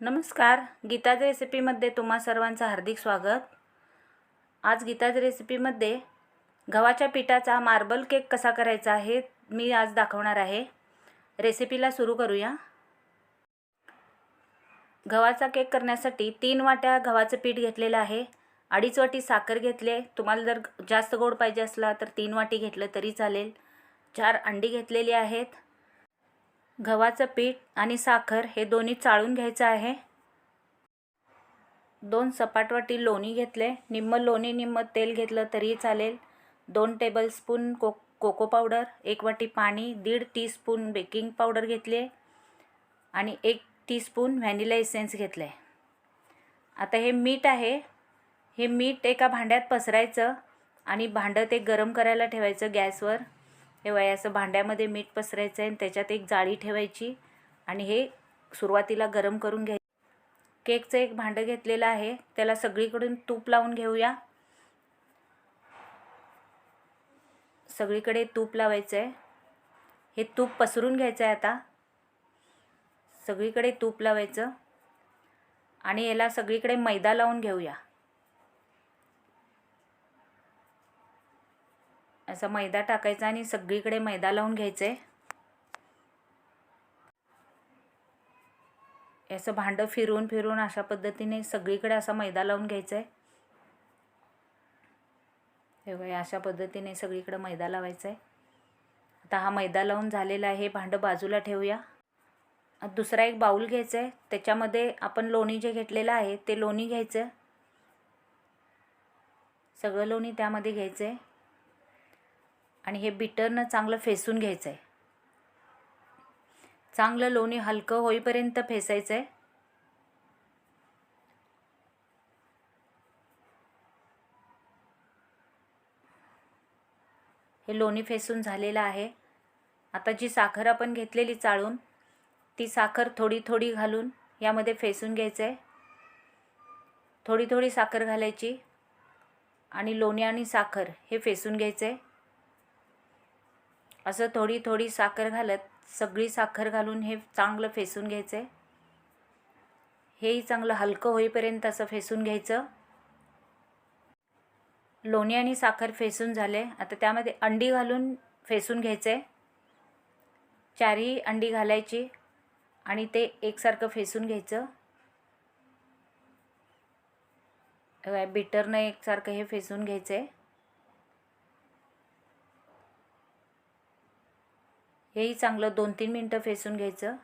नमस्कार. गीताज रेसिपीमध्ये तुम्हा सर्वांचं हार्दिक स्वागत. आज गीताज रेसिपीमध्ये गव्हाच्या पिठाचा मार्बल केक कसा करायचा हे मी आज दाखवणार आहे. रेसिपीला सुरू करूया. गव्हाचा केक करण्यासाठी तीन वाट्या गव्हाचं पीठ घेतलेलं आहे. अडीच वाटी साखर घेतले तुम्हाला जर जास्त गोड पाहिजे असला तर तीन वाटी घेतलं तरी चालेल. चार अंडी घेतलेली आहेत. गव्हाचं पीठ आणि साखर हे दोन्ही चाळून घ्यायचं आहे. दोन सपाटवाटी लोणी घेतले. निम्म लोणी निम्म तेल घेतलं तरी चालेल. दोन टेबलस्पून को कोको पावडर एक वाटी पाणी दीड टीस्पून बेकिंग पावडर घेतले आणि एक टीस्पून व्हॅनिला एसेन्स घेतलं. आहे आता हे मीठ आहे. हे मीठ एका भांड्यात पसरायचं आणि भांडं ते गरम करायला ठेवायचं गॅसवर. हे वय असं भांड्यामध्ये मीठ पसरायचं आहे आणि त्याच्यात एक जाळी ठेवायची आणि हे सुरुवातीला गरम करून घ्याय केकचं एक भांडं घेतलेलं आहे. त्याला सगळीकडून तूप लावून घेऊया. सगळीकडे तूप लावायचं आहे हे तूप पसरून घ्यायचं आहे आता. सगळीकडे तूप लावायचं. आणि याला सगळीकडे मैदा लावून घेऊया. असा मैदा टाकायचा आणि सगळीकडे मैदा लावून घ्यायचं. आहे याचं भांडं फिरून फिरून अशा पद्धतीने सगळीकडे असा मैदा लावून घ्यायचा. आहे हे अशा पद्धतीने सगळीकडे मैदा लावायचा. आहे आता हा मैदा लावून झालेला आहे हे भांडं बाजूला ठेवूया. दुसरा एक बाऊल घ्यायचा आहे त्याच्यामध्ये आपण लोणी जे घेतलेलं आहे ते लोणी घ्यायचं. सगळं लोणी त्यामध्ये घ्यायचं. आहे आणि हे बिटरनं चांगलं फेसून घ्यायचं आहे चांगलं लोणी हलकं होईपर्यंत फेसायचं आहे हे लोणी फेसून झालेलं आहे. आता जी साखर आपण घेतलेली चाळून ती साखर थोडी थोडी घालून यामध्ये फेसून घ्यायचं आहे थोडी थोडी साखर घालायची आणि लोणी आणि साखर हे फेसून घ्यायचं आहे असं थोडी थोडी साखर घालत सगळी साखर घालून हे चांगलं फेसून घ्यायचं आहे हेही चांगलं हलकं होईपर्यंत असं फेसून घ्यायचं. लोणी आणि साखर फेसून झाले. आता त्यामध्ये अंडी घालून फेसून घ्यायचं आहे चारही अंडी घालायची आणि ते एकसारखं फेसून घ्यायचं. बिटरनं एकसारखं हे फेसून घ्यायचं आहे हेही चांगलं दोन तीन मिनटं फेसून घ्यायचं.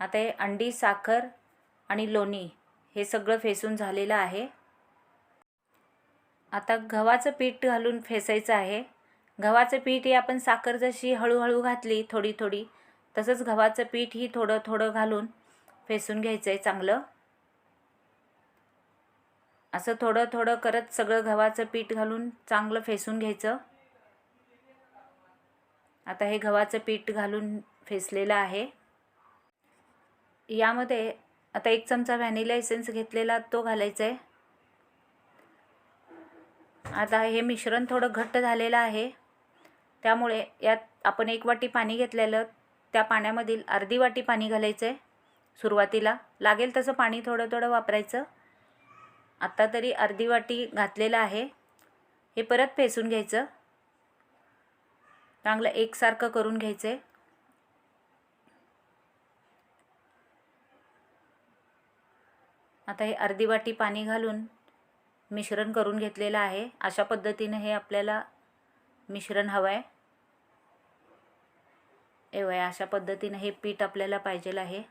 आता हे अंडी साखर आणि लोणी हे सगळं फेसून झालेलं आहे. आता गव्हाचं पीठ घालून फेसायचं आहे. गव्हाचं पीठ हे आपण साखर जशी हळूहळू घातली थोडी थोडी तसंच गव्हाचं पीठ ही थोडं थोडं घालून फेसून घ्यायचं आहे चांगलं. असं थोडं थोडं करत सगळं गव्हाचं पीठ घालून चांगलं फेसून घ्यायचं. आता हे गव्हाचं पीठ घालून फेसलेलं आहे. यामध्ये आता एक चमचा व्हॅनिला एसेन्स घेतलेला तो घालायचा आहे आता हे मिश्रण थोडं घट्ट झालेलं आहे. त्यामुळे यात आपण एक वाटी पाणी घेतलेलं त्या पाण्यामधील अर्धी वाटी पाणी घालायचं आहे सुरुवातीला. लागेल तसं पाणी थोडं थोडं वापरायचं. आत्ता तरी अर्धी वाटी घातलेलं आहे. हे परत फेसून घ्यायचं. चांगलं एकसारखं करून घ्यायचं. आहे आता हे अर्धी वाटी पाणी घालून मिश्रण करून घेतलेलं आहे. अशा पद्धतीनं हे आपल्याला मिश्रण हवं आहे एवढं अशा पद्धतीनं हे पीठ आपल्याला पाहिजेल आहे.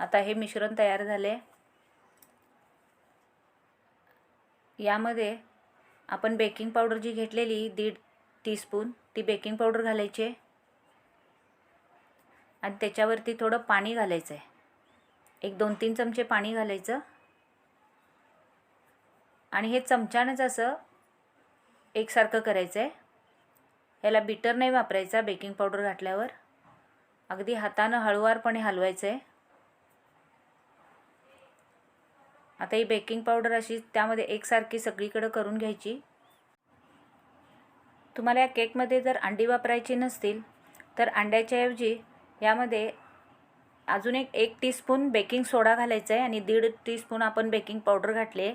आता हे मिश्रण तयार झाले यामध्ये आपण बेकिंग पावडर जी घेतलेली दीड टीस्पून. ती बेकिंग पावडर घालायची आहे. आणि त्याच्यावरती थोडं पाणी घालायचं आहे. एक दोन तीन चमचे पाणी घालायचं. आणि हे चमच्यानंच असं एकसारखं करायचं आहे. याला बिटर नाही वापरायचा बेकिंग पावडर घातल्यावर. अगदी हातानं हळुवारपणे हलवायचं आहे. आता ही बेकिंग पावडर अशी त्यामध्ये एकसारखी सगळीकडं करून घ्यायची. तुम्हाला या केकमध्ये जर अंडी वापरायची नसतील तर अंड्याच्याऐवजी यामध्ये अजून एक एक टीस्पून बेकिंग सोडा घालायचा आहे आणि दीड टीस्पून आपण बेकिंग पावडर घातली आहे.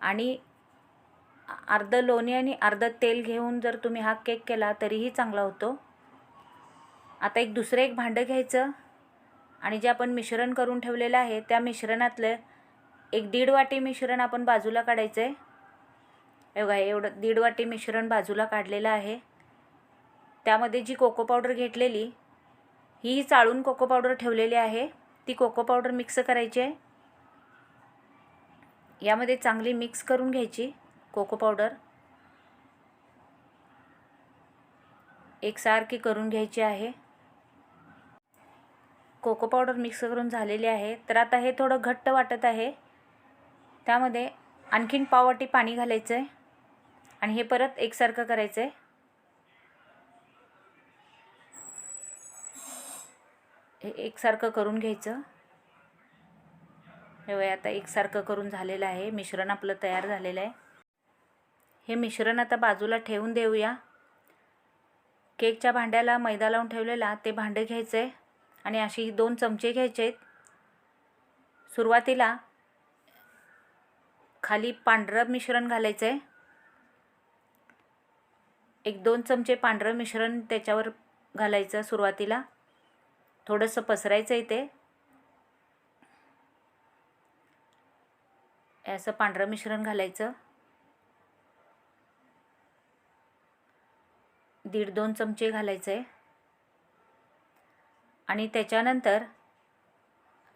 आणि अर्धं लोणी आणि अर्धं तेल घेऊन जर तुम्ही हा केक केला तरीही चांगला होतो. आता एक दुसरं एक भांडं घ्यायचं. आणि जे आपण मिश्रण करून ठेवलेलं आहे त्या मिश्रणातलं एक दीड वाटी मिश्रण आपण बाजूला काढायचं आहे बघा एवढं दीड वाटी मिश्रण बाजूला काढलेलं आहे. त्यामध्ये जी कोको पावडर घेतलेली ही चाळून कोको पावडर ठेवलेली आहे. ती कोको पावडर मिक्स करायची आहे. यामध्ये चांगली मिक्स करून घ्यायची कोको पावडर. एकसारखी करून घ्यायची आहे. कोको पावडर मिक्स करून झालेली आहे. तर आता हे थोडं घट्ट वाटत आहे. त्यामध्ये आणखीन पाववाटी पाणी घालायचं आहे आणि हे परत एकसारखं करायचं आहे हे एकसारखं करून घ्यायचं. हे वय आता एकसारखं करून झालेलं आहे. मिश्रण आपलं तयार झालेलं आहे. हे मिश्रण आता बाजूला ठेवून देऊया. केकच्या भांड्याला मैदा लावून ठेवलेला ते भांडे घ्यायचं आहे आणि अशी दोन चमचे घ्यायचे आहेत सुरुवातीला खाली पांढरं मिश्रण घालायचं आहे एक दोन चमचे पांढरं मिश्रण त्याच्यावर घालायचं सुरुवातीला. थोडंसं पसरायचं आहे ते. असं पांढरं मिश्रण घालायचं. दीड दोन चमचे घालायचं आहे. आणि त्याच्यानंतर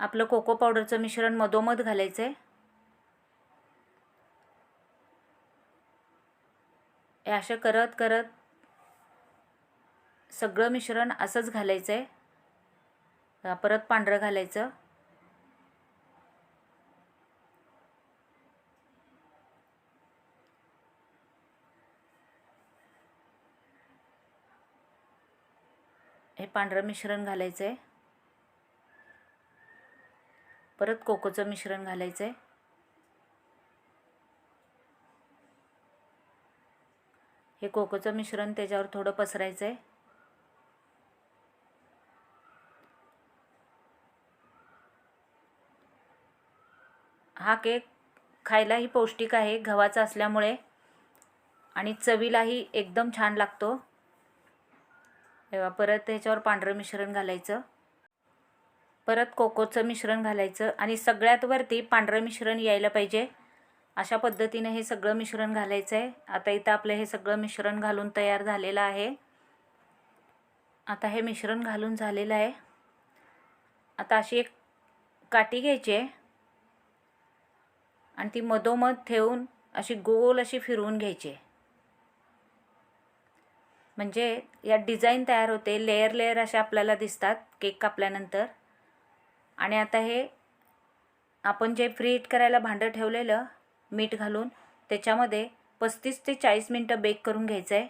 आपलं कोको पावडरचं मिश्रण मधोमध घालायचं आहे. हे असं करत करत सगळं मिश्रण असंच घालायचं आहे परत पांढरं घालायचं. हे पांढरं मिश्रण घालायचं आहे परत कोकोचं मिश्रण घालायचं आहे हे कोकोचं मिश्रण त्याच्यावर थोडं पसरायचं आहे हा केक खायलाही पौष्टिक आहे गव्हाचा असल्यामुळे. आणि चवीलाही एकदम छान लागतो. तेव्हा परत त्याच्यावर पांढरं मिश्रण घालायचं. परत कोकोचं मिश्रण घालायचं आणि सगळ्यात वरती पांढरं मिश्रण यायला पाहिजे. अशा पद्धतीने हे सगळं मिश्रण घालायचं आहे आता इथं आपलं हे सगळं मिश्रण घालून तयार झालेलं आहे. आता हे मिश्रण घालून झालेलं आहे. आता अशी एक काठी घ्यायची आहे. आणि ती मधोमध ठेवून अशी गोल अशी फिरवून घ्यायची आहे. म्हणजे या डिझाईन तयार होते. लेयर लेयर असे आपल्याला दिसतात. केक कापल्यानंतर. आणि आता हे आपण जे फ्री करायला भांडं ठेवलेलं मीठ घालून त्याच्यामध्ये पस्तीस ते चाळीस मिनटं बेक करून घ्यायचं आहे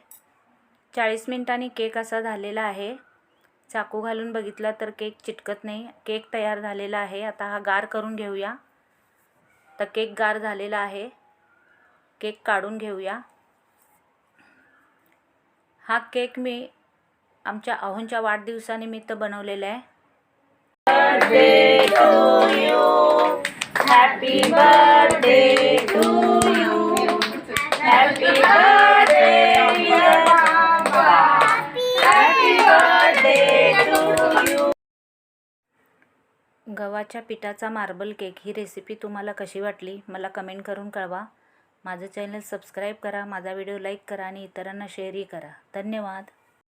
चाळीस मिनटांनी केक असा झालेला आहे. चाकू घालून बघितला तर केक चिटकत नाही. केक तयार झालेला आहे. आता हा गार करून घेऊया. तर केक गार झालेला आहे. केक काढून घेऊया. हा केक मी आमच्या अहोंच्या वाढदिवसानिमित्त बनवलेला आहे. हॅपी बर्थडे गव्हाच्या पिठाचा मार्बल केक ही रेसिपी तुम्हाला कशी वाटली मला कमेंट करून कळवा. माझं चॅनल सबस्क्राईब करा माझा व्हिडिओ लाईक करा आणि इतरांना शेअरही करा. धन्यवाद.